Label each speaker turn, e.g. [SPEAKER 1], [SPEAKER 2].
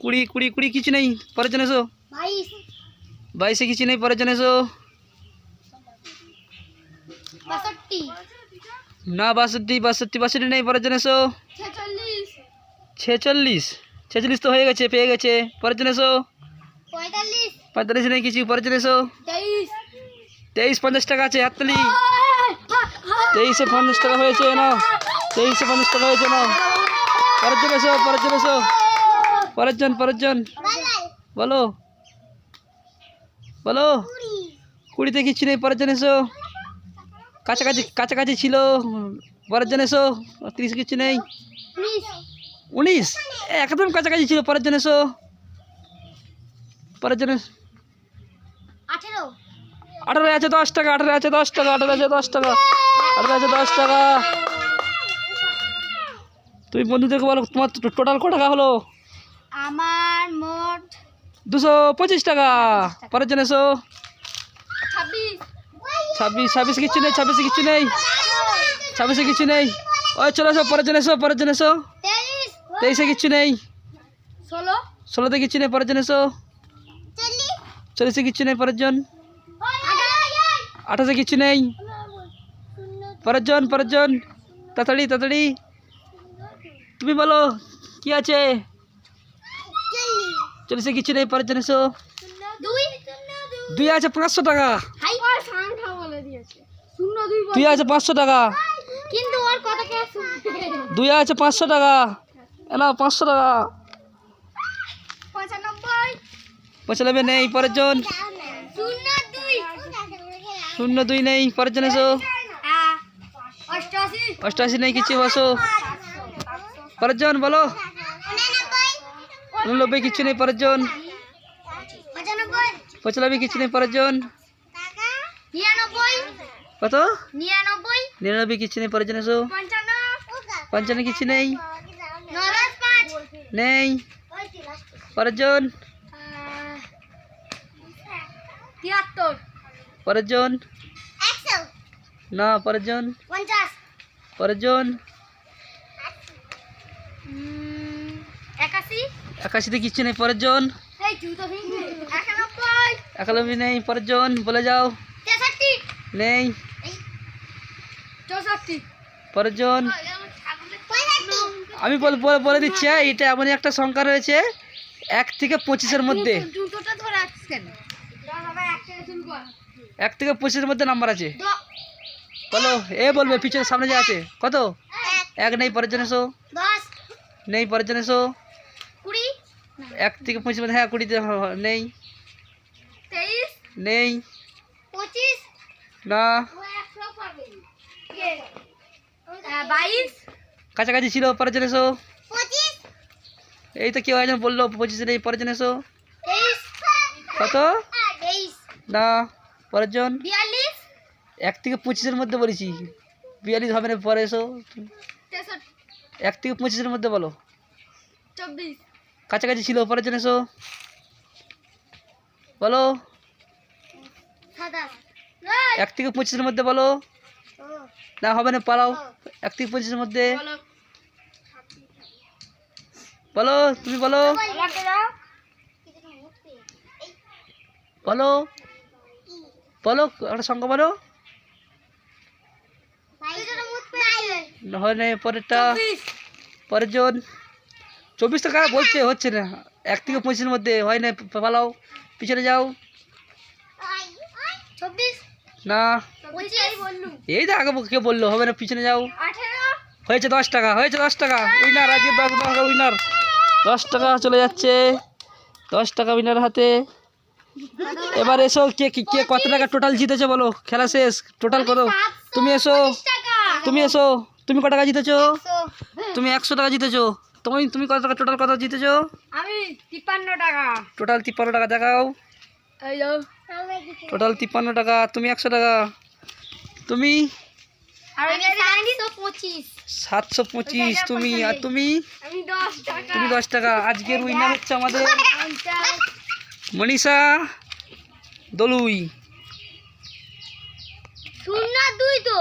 [SPEAKER 1] কুড়ি কুড়ি কুড়ি কিছু নেই পরের জন এসো।
[SPEAKER 2] বাইশ।
[SPEAKER 1] বাইশে কিছু নেই পরের জন এসো।
[SPEAKER 2] বাষট্টি।
[SPEAKER 1] না বাষট্টি বাষট্টি বাষট্টি নেই পরের জন এসো।
[SPEAKER 2] ছেচল্লিশ।
[SPEAKER 1] ছেচল্লিশ। ছেচল্লিশ তো হয়ে গেছে পেয়ে গেছে। পরের জন এসো।
[SPEAKER 2] পঁয়তাল্লিশ।
[SPEAKER 1] পঁয়তাল্লিশ নেই কিছু পরের জন এসো।
[SPEAKER 2] তেইশ।
[SPEAKER 1] তেইশ পঞ্চাশ টাকা আছে হাততালি। তেইশে পঞ্চাশ টাকা হয়েছে না তেইশে পঞ্চাশ টাকা হয়েছে না পরের জন এসো পরের জন এসো। পরের জন পরের জন বলো। বলো। কুড়িতে কিছু নেই পরের জন এসো। কাছাকাছি কাছাকাছি ছিল। পরের জন এসো। তিরিশ কিছু নেই।
[SPEAKER 2] উনিশ?
[SPEAKER 1] একদম কাছাকাছি ছিল। পরের জন এসো। পরের জন
[SPEAKER 2] আঠেরো।
[SPEAKER 1] আঠারো আছে দশ টাকা আঠারো আছে দশ টাকা আঠারো আছে দশ টাকা আঠারো আছে দশ টাকা। তুমি বন্ধুদেরকে বলো তোমার টোটাল ক টাকা হলো?
[SPEAKER 2] আমার মোট
[SPEAKER 1] দুশো পঁচিশ টাকা। পরের জন এসো।
[SPEAKER 2] ছাব্বিশ।
[SPEAKER 1] ছাব্বিশ কিছু নেই ছাব্বিশে কিছু নেই। ছাব্বিশে কিছু নেই। ওই চলে এসো পরের জন এসো পরের জন এসো।
[SPEAKER 2] তেইশ।
[SPEAKER 1] কিছু নেই।
[SPEAKER 2] ষোলো।
[SPEAKER 1] ষোলোতে কিছু নেই পরের জন এসো।
[SPEAKER 2] চল্লিশে
[SPEAKER 1] কিছু নেই পরের জন। আঠাশে কিছু নেই। পরের জন পরের জন। তাড়াতাড়ি তাড়াতাড়ি। তুমি বলো কি আছে? চল্লিশে কিছু নেই পরের জন এসো
[SPEAKER 2] দুই
[SPEAKER 1] দুই আছে পাঁচশো টাকা।
[SPEAKER 2] হাই। সংখ্যা বলে দিয়েছে। শূন্য দুই
[SPEAKER 1] দুই আছে পাঁচশো টাকা।
[SPEAKER 2] কিন্তু ওর কথা কে শুনবে?
[SPEAKER 1] দুই আছে পাঁচশো টাকা। এনা পাঁচশো টাকা।
[SPEAKER 2] পঁচানব্বই।
[SPEAKER 1] নেই পরের জন।
[SPEAKER 2] শূন্য দুই।
[SPEAKER 1] নেই পরের জন এসো
[SPEAKER 2] অষ্টআশি।
[SPEAKER 1] নেই কিছু বসো। পরের জন বলো। উননব্বই কিছু নেই পরের জন।
[SPEAKER 2] পঁচানব্বই।
[SPEAKER 1] কিছু নেই পরের জন। কত?
[SPEAKER 2] নিরানব্বই।
[SPEAKER 1] কিছু নেই পরের জন এসো
[SPEAKER 2] পঞ্চান্ন।
[SPEAKER 1] কিছু নেই। নেই। পরের জন।
[SPEAKER 2] তিয়াত্তর
[SPEAKER 1] পরের জন। না পরের জন।
[SPEAKER 2] পঞ্চাশ।
[SPEAKER 1] পরের জন।
[SPEAKER 2] একাশি
[SPEAKER 1] একাশিতে কিছু নেই পরের জন।
[SPEAKER 2] একানব্বই।
[SPEAKER 1] নেই পরের জন বলে যাও। নেই। পরের জন। আমি বল দিচ্ছি হ্যাঁ, এটা এমনই একটা সংখ্যা রয়েছে এক থেকে পঁচিশের মধ্যে। এক থেকে পঁচিশের মধ্যে নাম্বার আছে। বলো এ বলবে পিছনে সামনে যে আছে। কত? এক। নেই পরের জন এসো। নেই পরের জন এসো। এক থেকে পঁচিশ মধ্যে হ্যাঁ কুড়িতে নেই। নেই। না। কাছাকাছি ছিল পরের জন এসো। এই তো কেউ একজন বলল পঁচিশে নেই পরের জন এসো। কত? না পরের জন। এক থেকে পঁচিশের মধ্যে বলেছি। বিয়াল্লিশ হবে না পরে এসো। এক থেকে পঁচিশের মধ্যে বলো।
[SPEAKER 2] চব্বিশ।
[SPEAKER 1] কাছাকাছি ছিল পরের জন এসো বলো। এক থেকে পঁচিশের মধ্যে বলো। না হবে না পালাও। এক থেকে পঁচিশের মধ্যে। বলো। তুমি বলো। বলো। বলো একটা সংখ্যা বলো। হয় না পরেরটা। পরের জন। চব্বিশ টাকা বলছে? হচ্ছে না। এক থেকে পঁচিশের মধ্যে হয় না, পালাও। পিছনে যাও। না। এই তো আগে কে বলল, হবে না, পিছনে যাও। হয়েছে দশ টাকা, হয়েছে দশ টাকা। উইনার আজকে দশ টাকা উইনার দশ টাকা চলে যাচ্ছে। দশ টাকা উইনার হাতে। এবার এসো, কে কে কে কত টাকা টোটাল জিতেছো বলো? খেলা শেষ। টোটাল কত? তুমি এসো। তুমি এসো। তুমি কত টাকা জিতেছো? তুমি একশো টাকা জিতেছো। তুমি তুমি কত টাকা টোটাল কত জিতেছো?
[SPEAKER 2] আমি তিপ্পান্ন টাকা।
[SPEAKER 1] টোটাল তিপ্পান্ন টাকা দেখাও।
[SPEAKER 2] এই
[SPEAKER 1] টোটাল তিপ্পান্ন টাকা তুমি একশো টাকা। তুমি?
[SPEAKER 2] আমি সাতশো পঁচিশ।
[SPEAKER 1] সাতশো পঁচিশ তুমি আর তুমি?
[SPEAKER 2] আমি দশ টাকা।
[SPEAKER 1] তুমি দশ টাকা। আজকের উইনার হচ্ছে আমাদের মনীষা দলুই।
[SPEAKER 2] শূন্য দুই তো।